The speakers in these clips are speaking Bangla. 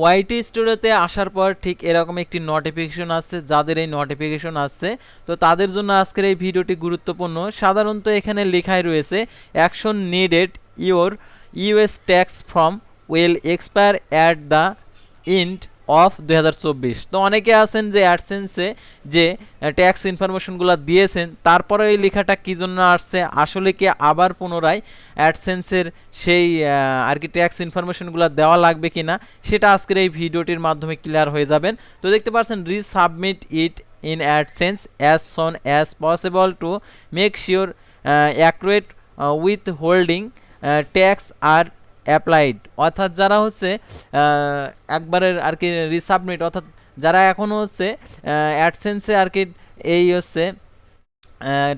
ওয়াইটি স্টুডিওতে আসার পর ঠিক এরকম একটি নোটিফিকেশন আসছে, যাদের এই নোটিফিকেশন আসছে, তো তাদের জন্য আজকের এই ভিডিওটি গুরুত্বপূর্ণ। সাধারণত এখানে লেখাই রয়েছে action needed your US tax form will expire at the end of দু হাজার চব্বিশ। তো অনেকে আছেন যে অ্যাডসেন্সে যে ট্যাক্স ইনফরমেশনগুলো দিয়েছেন, তারপরে এই লেখাটা কী জন্য আসছে, আসলে কি আবার পুনরায় অ্যাডসেন্সের সেই আর কি ট্যাক্স ইনফরমেশনগুলো দেওয়া লাগবে কি না সেটা আজকের এই ভিডিওটির মাধ্যমে ক্লিয়ার হয়ে যাবেন। তো দেখতে পাচ্ছেন, resubmit it in AdSense as soon as possible to make sure accurate withholding tax are applied. অর্থাৎ যারা হচ্ছে একবারের আর কি রিসাবমিট, অর্থাৎ যারা এখনও হচ্ছে অ্যাডসেন্সে আর কি এই হচ্ছে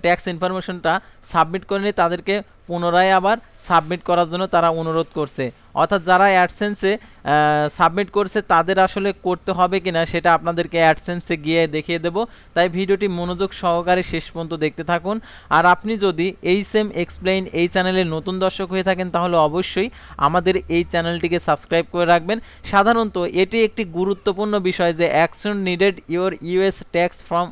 ট্যাক্স ইনফরমেশনটা সাবমিট করেনি, তাদেরকে পুনরায় আবার সাবমিট করার জন্য তারা অনুরোধ করছে। অর্থাৎ যারা অ্যাডসেন্সে সাবমিট করছে, তাদের আসলে করতে হবে কিনা সেটা আপনাদেরকে অ্যাডসেন্সে গিয়ে দেখিয়ে দেব। তাই ভিডিওটি মনোযোগ সহকারে শেষ পর্যন্ত দেখতে থাকুন। আর আপনি যদি এই সেম এক্সপ্লেইন এই চ্যানেলের নতুন দর্শক হয়ে থাকেন, তাহলে অবশ্যই আমাদের এই চ্যানেলটিকে সাবস্ক্রাইব করে রাখবেন। সাধারণত এটি একটি গুরুত্বপূর্ণ বিষয় যে action needed your US tax form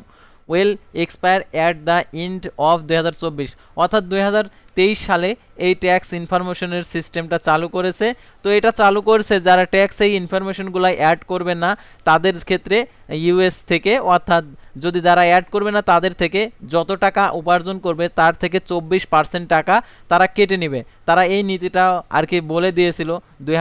will expire at the end of দু হাজার চব্বিশ। অর্থাৎ দু হাজার তেইশ সালে এই ট্যাক্স ইনফরমেশনের সিস্টেমটা চালু করেছে। তো এটা চালু করেছে যারা ট্যাক্স এই ইনফরমেশনগুলো অ্যাড করবে না, তাদের ক্ষেত্রে ইউএস থেকে, অর্থাৎ যদি যারা অ্যাড করবে না, তাদের থেকে যত টাকা উপার্জন করবে, তার থেকে চব্বিশ পার্সেন্ট টাকা তারা কেটে নেবে। তারা এই নীতিটা আর কি বলে দিয়েছিল দুই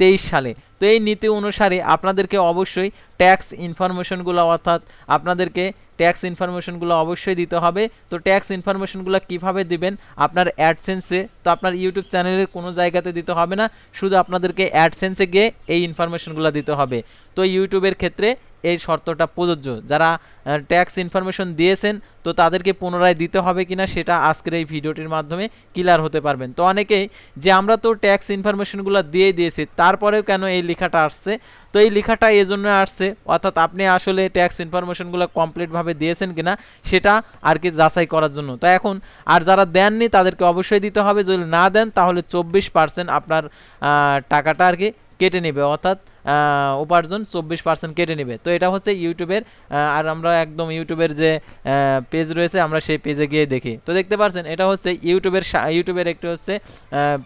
তেইশ সালে। তো এই নীতি অনুসারে আপনাদেরকে অবশ্যই ট্যাক্স ইনফরমেশনগুলো অর্থাৎ আপনাদেরকে ট্যাক্স ইনফরমেশনগুলো অবশ্যই দিতে হবে। তো ট্যাক্স ইনফরমেশনগুলো কীভাবে দিবেন? আপনার অ্যাডসেন্সে, তো আপনার ইউটিউব চ্যানেলের কোনো জায়গাতে দিতে হবে না। শুধু আপনাদেরকে অ্যাডসেন্সে গিয়ে এই ইনফরমেশনগুলো দিতে হবে। তো ইউটিউবের ক্ষেত্রে এই শর্তটা প্রযোজ্য। যারা ট্যাক্স ইনফরমেশন দিয়েছেন, তো তাদেরকে পুনরায় দিতে হবে কিনা সেটা আজকের এই ভিডিওটির মাধ্যমে ক্লিয়ার হতে পারবেন। তো অনেকেই যে আমরা তো ট্যাক্স ইনফরমেশনগুলো দিয়ে দিয়েছি, তারপরেও কেন এই লেখাটা আসছে? তো এই লেখাটা এই জন্য আসছে, অর্থাৎ আপনি আসলে ট্যাক্স ইনফরমেশনগুলো কমপ্লিটভাবে দিয়েছেন কিনা, সেটা আর কি যাচাই করার জন্য। তো এখন, আর যারা দেননি, তাদেরকে অবশ্যই দিতে হবে। যদি না দেন, তাহলে চব্বিশ পার্সেন্ট আপনার টাকাটা আর কি কেটে নেবে, অর্থাৎ উপার্জন চব্বিশ পার্সেন্ট কেটে নেবে। তো এটা হচ্ছে ইউটিউবের আর আমরা একদম ইউটিউবের যে পেজ রয়েছে, আমরা সেই পেজে গিয়ে দেখি। তো দেখতে পাচ্ছেন এটা হচ্ছে ইউটিউবের ইউটিউবের একটি হচ্ছে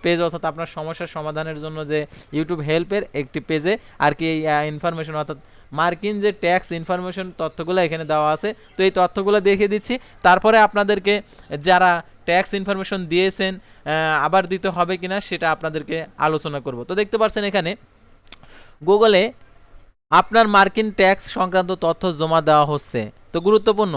পেজ অর্থাৎ আপনার সমস্যার সমাধানের জন্য যে ইউটিউব হেল্পের একটি পেজে আর কি এই ইনফরমেশন অর্থাৎ মার্কিন যে ট্যাক্স ইনফরমেশন তথ্যগুলো এখানে দেওয়া আছে। তো এই তথ্যগুলো দেখিয়ে দিচ্ছি। তারপরে আপনাদেরকে যারা ট্যাক্স ইনফরমেশন দিয়েছেন আবার দিতে হবে কিনা সেটা আপনাদেরকে আলোচনা করব। তো দেখতে পাচ্ছেন এখানে গুগলে আপনার মার্কিন ট্যাক্স সংক্রান্ত তথ্য জমা দেওয়া হচ্ছে। তো গুরুত্বপূর্ণ।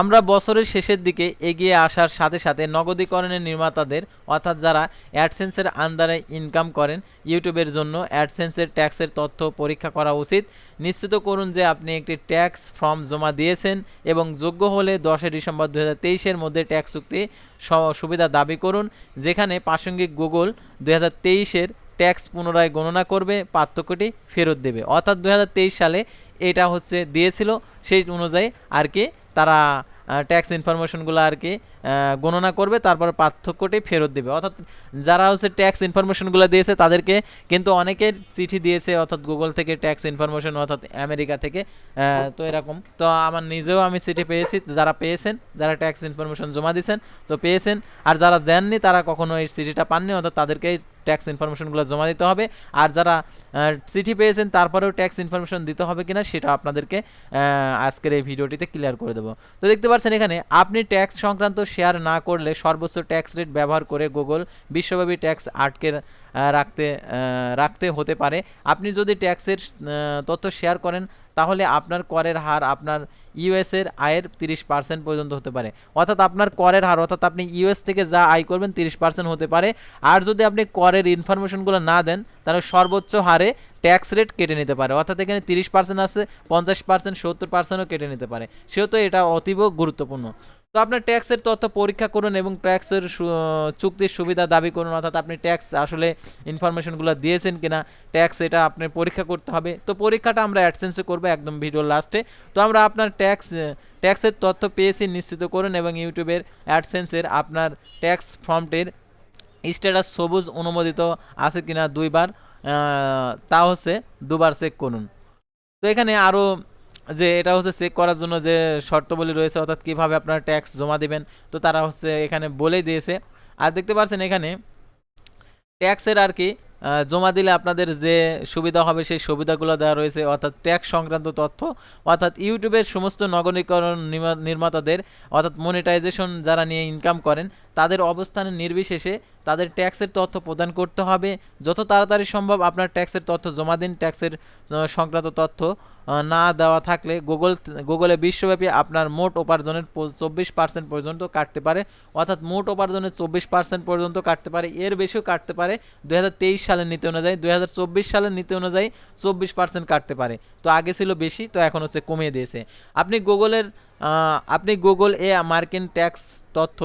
আমরা বছরের শেষের দিকে এগিয়ে আসার সাথে সাথে নগদীকরণের নির্মাতাদের, অর্থাৎ যারা অ্যাডসেন্সের আন্ডারে ইনকাম করেন, ইউটিউবের জন্য অ্যাডসেন্সের ট্যাক্সের তথ্য পরীক্ষা করা উচিত। নিশ্চিত করুন যে আপনি একটি ট্যাক্স ফর্ম জমা দিয়েছেন এবং যোগ্য হলে দশই ডিসেম্বর দু হাজার মধ্যে ট্যাক্স চুক্তি সুবিধা দাবি করুন, যেখানে প্রাসঙ্গিক গুগল দু হাজার ট্যাক্স পুনরায় গণনা করবে, পার্থক্যটি ফেরত দেবে। অর্থাৎ দু হাজার তেইশ সালে এটা হচ্ছে দিয়েছিল, সেই অনুযায়ী আর কি তারা ট্যাক্স ইনফরমেশনগুলো আর কি গণনা করবে, তারপর পার্থক্যটি ফেরত দেবে। অর্থাৎ যারা হচ্ছে ট্যাক্স ইনফরমেশনগুলো দিয়েছে, তাদেরকে কিন্তু অনেকের চিঠি দিয়েছে, অর্থাৎ গুগল থেকে ট্যাক্স ইনফরমেশন অর্থাৎ আমেরিকা থেকে তো এরকম। তো আমার নিজেও আমি চিঠি পেয়েছি, যারা পেয়েছেন, যারা ট্যাক্স ইনফরমেশন জমা দিয়েছেন, তো পেয়েছেন। আর যারা দেননি, তারা কখনো এই চিঠিটা পাননি, অর্থাৎ তাদেরকে ট্যাক্স ইনফরমেশনগুলো জমা দিতে হবে। আর যারা চিঠি পেয়েছেন তারপরেও ট্যাক্স ইনফরমেশন দিতে হবে কিনা সেটা আপনাদেরকে আজকের এই ভিডিওটিতে ক্লিয়ার করে দেবো। তো দেখতে পাচ্ছেন এখানে আপনি ট্যাক্স সংক্রান্ত শেয়ার না করলে সর্বোচ্চ ট্যাক্স রেট ব্যবহার করে গুগল বিশ্বব্যাপী ট্যাক্স আটকে আহ, রাখতে রাখতে হতে পারে। আপনি যদি ট্যাক্সের তথ্য শেয়ার করেন, তাহলে আপনার করের হার আপনার ইউএস এর আয়ের তিরিশ পার্সেন্ট পর্যন্ত হতে পারে। অর্থাৎ আপনার করের হার, অর্থাৎ আপনি ইউএস থেকে যা আয় করবেন, তিরিশ পার্সেন্ট হতে পারে। আর যদি আপনি করের ইনফরমেশনগুলো না দেন, তাহলে সর্বোচ্চ হারে ট্যাক্স রেট কেটে নিতে পারে। অর্থাৎ এখানে তিরিশ পার্সেন্ট আছে, পঞ্চাশ পার্সেন্ট সত্তর পার্সেন্টও কেটে নিতে পারে। সেহেতু এটা অতীব গুরুত্বপূর্ণ। তো আপনার ট্যাক্সের তথ্য পরীক্ষা করুন এবং ট্যাক্সের চুক্তির সুবিধা দাবি করুন, অর্থাৎ আপনি ট্যাক্স আসলে ইনফরমেশনগুলো দিয়েছেন কিনা, ট্যাক্স এটা আপনি পরীক্ষা করতে হবে। তো পরীক্ষাটা আমরা অ্যাডসেন্সে করব একদম ভিডিও লাস্টে তো আমরা আপনার ট্যাক্স, ট্যাক্সের তথ্য পেয়েছি, নিশ্চিত করুন এবং ইউটিউবের অ্যাডসেন্সের আপনার ট্যাক্স ফর্মটির স্ট্যাটাস সবুজ অনুমোদিত আছে কিনা দুইবার তা হচ্ছে দুবার চেক করুন। তো এখানে আরও যে এটা হচ্ছে চেক করার জন্য যে শর্তবলী রয়েছে, অর্থাৎ কীভাবে আপনারা ট্যাক্স জমা দিবেন, তো তারা হচ্ছে এখানে বলেই দিয়েছে। আর দেখতে পাচ্ছেন এখানে ট্যাক্সের আর কি জমা দিলে আপনাদের যে সুবিধা হবে সেই সুবিধাগুলো দেওয়া রয়েছে, অর্থাৎ ট্যাক্স সংক্রান্ত তথ্য, অর্থাৎ ইউটিউবের সমস্ত নগরীকরণ নির্মাতাদের, অর্থাৎ মনিটাইজেশন যারা নিয়ে ইনকাম করেন তাদের অবস্থানের নির্বিশেষে তাদের ট্যাক্সের তথ্য প্রদান করতে হবে। যত তাড়াতাড়ি সম্ভব আপনার ট্যাক্সের তথ্য জমা দিন। ট্যাক্সের সংক্রান্ত তথ্য না দেওয়া থাকলে গুগল, গুগলে বিশ্বব্যাপী আপনার মোট উপার্জনের চব্বিশ পার্সেন্ট পর্যন্ত কাটতে পারে। অর্থাৎ মোট উপার্জনের চব্বিশ পার্সেন্ট পর্যন্ত কাটতে পারে। এর বেশিও কাটতে পারে। দু হাজার তেইশ সালের নীতি অনুযায়ী দু হাজার চব্বিশ সালের নীতি অনুযায়ী চব্বিশ পার্সেন্ট কাটতে পারে। তো আগে ছিল বেশি, তো এখন হচ্ছে কমিয়ে দিয়েছে। আপনি গুগলের আপনি গুগল এ মার্কিন ট্যাক্স তথ্য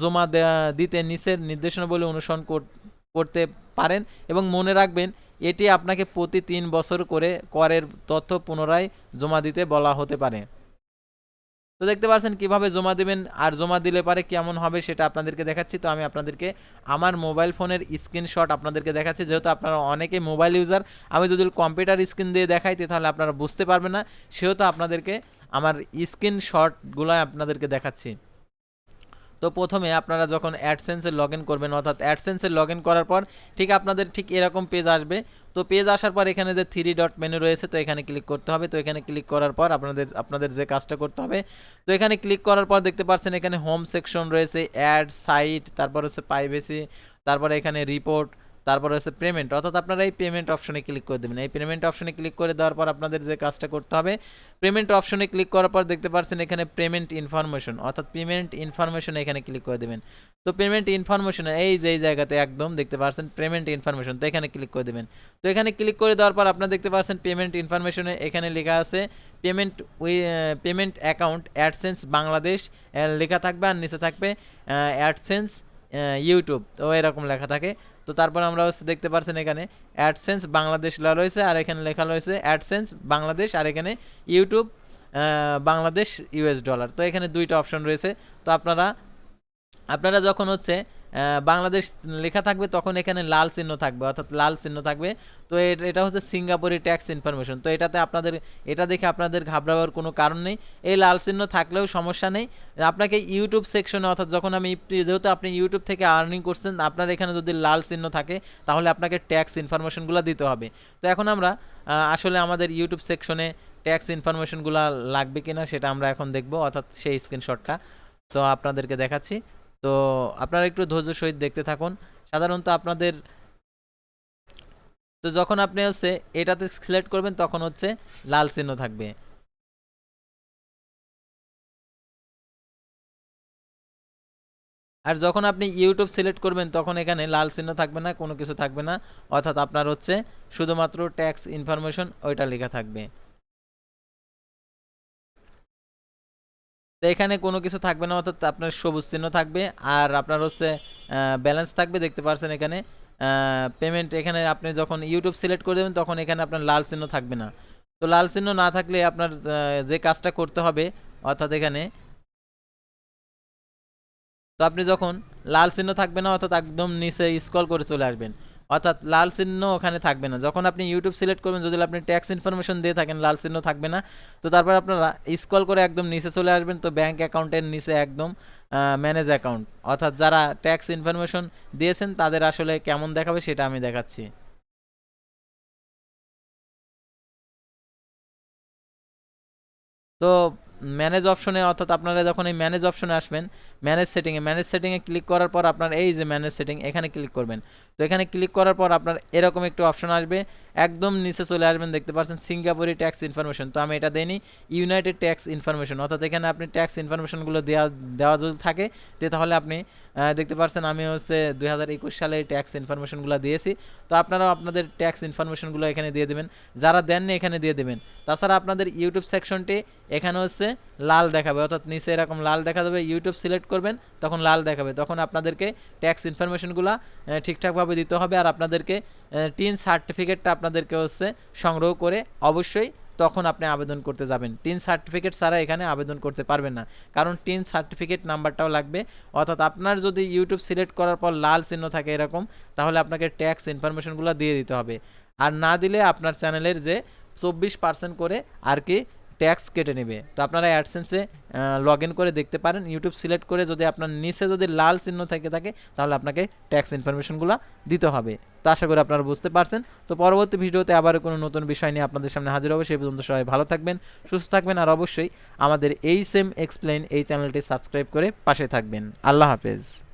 জমা দিতে নিচের নির্দেশনাবলী অনুসরণ কর- করতে পারেন এবং মনে রাখবেন, এটি আপনাকে প্রতি তিন বছর করে করের তথ্য পুনরায় জমা দিতে বলা হতে পারে। তো দেখতে পাচ্ছেন কীভাবে জমা দিবেন, আর জমা দিলে পারে কেমন হবে সেটা আপনাদেরকে দেখাচ্ছি। তো আমি আপনাদেরকে আমার মোবাইল ফোনের স্ক্রিনশট আপনাদেরকে দেখাচ্ছি। যেহেতু আপনারা অনেকে মোবাইল ইউজার, আমি যদি কম্পিউটার স্ক্রিন দিয়ে দেখাইতে তাহলে আপনারা বুঝতে পারবেন না। সেহেতু আপনাদেরকে আমার স্ক্রিনশটগুলো আপনাদেরকে দেখাচ্ছি। তো প্রথমে আপনারা যখন অ্যাডসেন্সে লগ ইন করবেন, অর্থাৎ অ্যাডসেন্সে লগ ইন করার পর ঠিক আপনাদের ঠিক এরকম পেজ আসবে। তো পেজ আসার পর এখানে যে থ্রি ডট মেনু রয়েছে, তো এখানে ক্লিক করতে হবে। তো এখানে ক্লিক করার পর আপনাদের আপনাদের যে কাজটা করতে হবে, তো এখানে ক্লিক করার পর দেখতে পাচ্ছেন এখানে হোম সেকশন রয়েছে অ্যাড সাইট তারপর হচ্ছে প্রাইভেসি তারপরে এখানে রিপোর্ট তারপর হচ্ছে পেমেন্ট অর্থাৎ আপনারা এই পেমেন্ট অপশনে ক্লিক করে দেবেন। এই পেমেন্ট অপশনে ক্লিক করে দেওয়ার পর আপনাদের যে কাজটা করতে হবে পেমেন্ট অপশনে ক্লিক করার পর দেখতে পাচ্ছেন এখানে পেমেন্ট ইনফরমেশন অর্থাৎ পেমেন্ট ইনফরমেশন এখানে ক্লিক করে দেবেন। তো পেমেন্ট ইনফরমেশন এই যে এই জায়গাতে একদম দেখতে পাচ্ছেন পেমেন্ট ইনফরমেশন তো এখানে ক্লিক করে দেবেন। তো এখানে ক্লিক করে দেওয়ার পর আপনারা দেখতে পাচ্ছেন পেমেন্ট ইনফরমেশনে এখানে লেখা আছে payment we payment account AdSense Bangladesh লেখা থাকবে আর নিচে থাকবে অ্যাডসেন্স ইউটিউব তো এরকম লেখা থাকে। তো তারপর আমরা হচ্ছে দেখতে পাচ্ছেন এখানে অ্যাডসেন্স বাংলাদেশ লেখা রয়েছে, আর এখানে লেখা রয়েছে অ্যাডসেন্স বাংলাদেশ, আর এখানে ইউটিউব বাংলাদেশ ইউএস ডলার তো এখানে দুইটা অপশন রয়েছে। তো আপনারা আপনারা যখন হচ্ছে বাংলাদেশ লেখা থাকবে, তখন এখানে লাল চিহ্ন থাকবে, অর্থাৎ লাল চিহ্ন থাকবে। তো এটা হচ্ছে সিঙ্গাপুরি ট্যাক্স ইনফরমেশন। তো এটাতে আপনাদের, এটা দেখে আপনাদের ঘাবড়াবার কোনো কারণ নেই। এই লাল চিহ্ন থাকলেও সমস্যা নেই। আপনাকে ইউটিউব সেকশনে, অর্থাৎ যখন আমি যেহেতু আপনি ইউটিউব থেকে আর্নিং করছেন, আপনার এখানে যদি লাল চিহ্ন থাকে, তাহলে আপনাকে ট্যাক্স ইনফরমেশনগুলো দিতে হবে। তো এখন আমরা আসলে আমাদের ইউটিউব সেকশনে ট্যাক্স ইনফরমেশনগুলো লাগবে কিনা, সেটা আমরা এখন দেখব, অর্থাৎ সেই স্ক্রিনশটটা। তো আপনাদেরকে দেখাচ্ছি। তো আপনারা একটু ধৈর্য সহিত দেখতে থাকুন। সাধারণত আপনাদের তো যখন আপনি হচ্ছে এটাতে সিলেক্ট করবেন, তখন হচ্ছে লাল চিহ্ন থাকবে। আর যখন আপনি ইউটিউব সিলেক্ট করবেন, তখন এখানে লাল চিহ্ন থাকবে না, কোনো কিছু থাকবে না। অর্থাৎ আপনার হচ্ছে শুধুমাত্র ট্যাক্স ইনফরমেশন ওইটা লেখা থাকবে। এখানে কোনো কিছু থাকবে না, অর্থাৎ আপনার সবুজ চিহ্ন থাকবে আর আপনার হচ্ছে ব্যালেন্স থাকবে, দেখতে পাচ্ছেন এখানে। পেমেন্ট এখানে আপনি যখন ইউটিউব সিলেক্ট করে দেবেন, তখন এখানে আপনার লাল চিহ্ন থাকবে না। তো লাল চিহ্ন না থাকলে আপনার যে কাজটা করতে হবে, অর্থাৎ এখানে, তো আপনি যখন লাল চিহ্ন থাকবে না, অর্থাৎ একদম নিচে স্ক্রল করে চলে আসবেন। অর্থাৎ লাল চিহ্ন ওখানে থাকবে না। যখন আপনি ইউটিউব সিলেক্ট করবেন, যদি আপনি ট্যাক্স ইনফরমেশন দিয়ে থাকেন, লাল চিহ্ন থাকবে না। তো তারপর আপনারা স্কল করে একদম নিচে চলে আসবেন। তো ব্যাঙ্ক অ্যাকাউন্টের নিচে একদম ম্যানেজ অ্যাকাউন্ট অর্থাৎ যারা ট্যাক্স ইনফরমেশন দিয়েছেন, তাদের আসলে কেমন দেখাবে সেটা আমি দেখাচ্ছি। তো ম্যানেজ অপশনে অর্থাৎ আপনারা যখন এই ম্যানেজ অপশনে আসবেন ম্যানেজ সেটিংয়ে ম্যানেজ সেটিংয়ে ক্লিক করার পর আপনার এই যে ম্যানেজ সেটিং এখানে ক্লিক করবেন। তো এখানে ক্লিক করার পর আপনার এরকম একটু অপশন আসবে। একদম নিচে চলে আসবেন, দেখতে পাচ্ছেন সিঙ্গাপুরি ট্যাক্স ইনফরমেশন তো আমি এটা দেইনি ইউনাইটেড ট্যাক্স ইনফরমেশন অর্থাৎ এখানে আপনি ট্যাক্স ইনফরমেশনগুলো দেওয়া দেওয়া যদি থাকে তো তাহলে আপনি দেখতে পাচ্ছেন আমি হচ্ছে দুই হাজার একুশ সালে ট্যাক্স ইনফরমেশনগুলো দিয়েছি। তো আপনারাও আপনাদের ট্যাক্স ইনফরমেশনগুলো এখানে দিয়ে দেবেন। যারা দেননি এখানে দিয়ে দেবেন। তাছাড়া আপনাদের ইউটিউব সেকশনটি এখানে হচ্ছে লাল দেখাবে। অর্থাৎ নিচে এরকম লাল দেখা যাবে। ইউটিউব সিলেক্ট করবেন, তখন লাল দেখাবে। তখন আপনাদেরকে ট্যাক্স ইনফরমেশনগুলো ঠিকঠাকভাবে দিতে হবে আর আপনাদেরকে টিন সার্টিফিকেটটা আপনাদেরকে হচ্ছে সংগ্রহ করে অবশ্যই তখন আপনি আবেদন করতে যাবেন। টিন সার্টিফিকেট ছাড়া এখানে আবেদন করতে পারবেন না। কারণ টিন সার্টিফিকেট নাম্বারটাও লাগবে। অর্থাৎ আপনার যদি ইউটিউব সিলেক্ট করার পর লাল চিহ্ন থাকে এরকম, তাহলে আপনাকে ট্যাক্স ইনফরমেশনগুলো দিয়ে দিতে হবে। আর না দিলে আপনার চ্যানেলের যে চব্বিশ পার্সেন্ট করে আর কি ট্যাক্স কেটে নেবে। তো আপনারা অ্যাডসেন্সে লগ ইন করে দেখতে পারেন। ইউটিউব সিলেক্ট করে যদি আপনার নিচে যদি লাল চিহ্ন থেকে থাকে, তাহলে আপনাকে ট্যাক্স ইনফরমেশনগুলো দিতে হবে। তো আশা করি আপনারা বুঝতে পারছেন। তো পরবর্তী ভিডিওতে আবার কোনো নতুন বিষয় নিয়ে আপনাদের সামনে হাজির হবে। সেই পর্যন্ত সবাই ভালো থাকবেন, সুস্থ থাকবেন, আর অবশ্যই আমাদের এই সেম এক্সপ্লেন এই চ্যানেলটি সাবস্ক্রাইব করে পাশে থাকবেন। আল্লাহ হাফেজ।